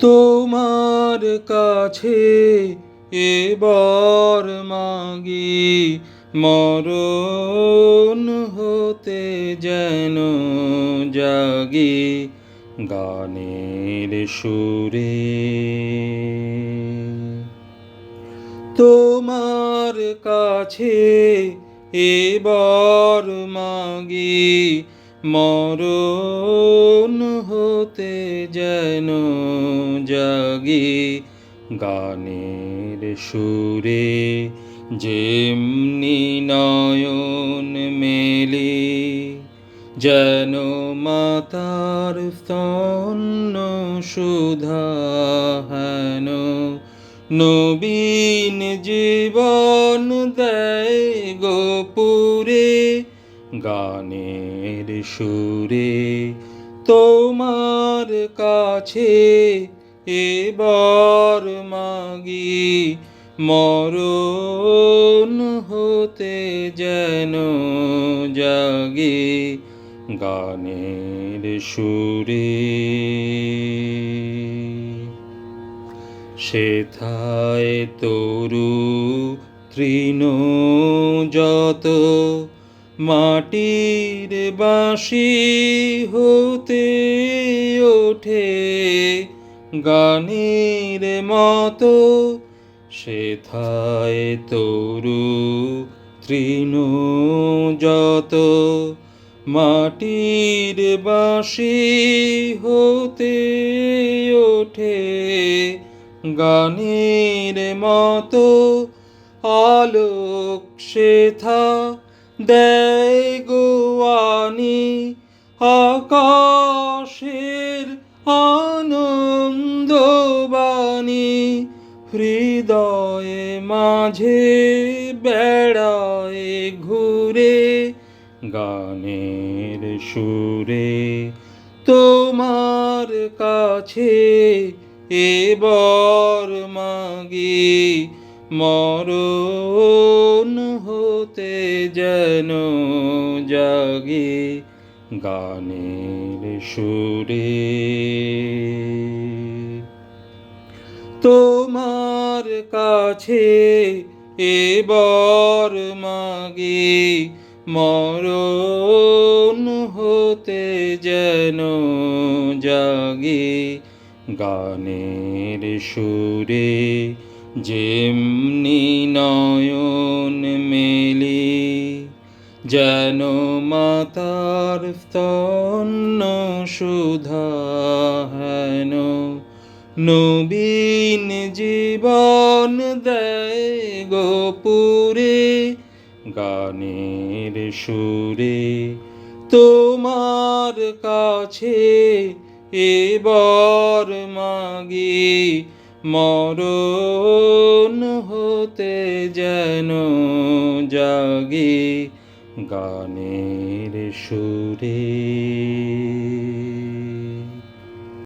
তোমার কাছে এবার মাগি মরণ হতে যেন জাগি গানের সুরে। তোমার কাছে এবার মাগি মরণ হতে যেন জাগি গানের সুরে, যেমনি নয়ন মেলি, যেন মাতার স্তন্য সুধা হেন। নবীন জীবন দেয় গোপুরে গানের সুরে তোমার কাছে এবার মাগি মরণ হতে যেন জাগে গানের সুরে। সেথায় তরু তৃণ যত মাটির বাঁশি হতে ওঠে গানের মতো। সেথায় তরু তৃণ যত। মাটির বাঁশি হতে ওঠে গানের মতো। আলোক শেথা দেয় গোয়ানি আকাশের আনন্দবাণী হৃদয়ে মাঝে বেড়ায় ঘুরে গানের সুরে তোমার কাছে এবার মাগি। মরণ হতে যেন জাগে গানের সুরে। তোমার কাছে এবার মাগে, মরণ হতে যেন জাগে গানের সুরে। যেমনি নয়ন মেলি, যেন মাতার স্তন্য সুধা হেন। নবীন জীবন দেয় গোপুরে, গানের সুরে তোমার কাছে এবার মাগি। মরণ হতে যেন জাগি গানের সুরে।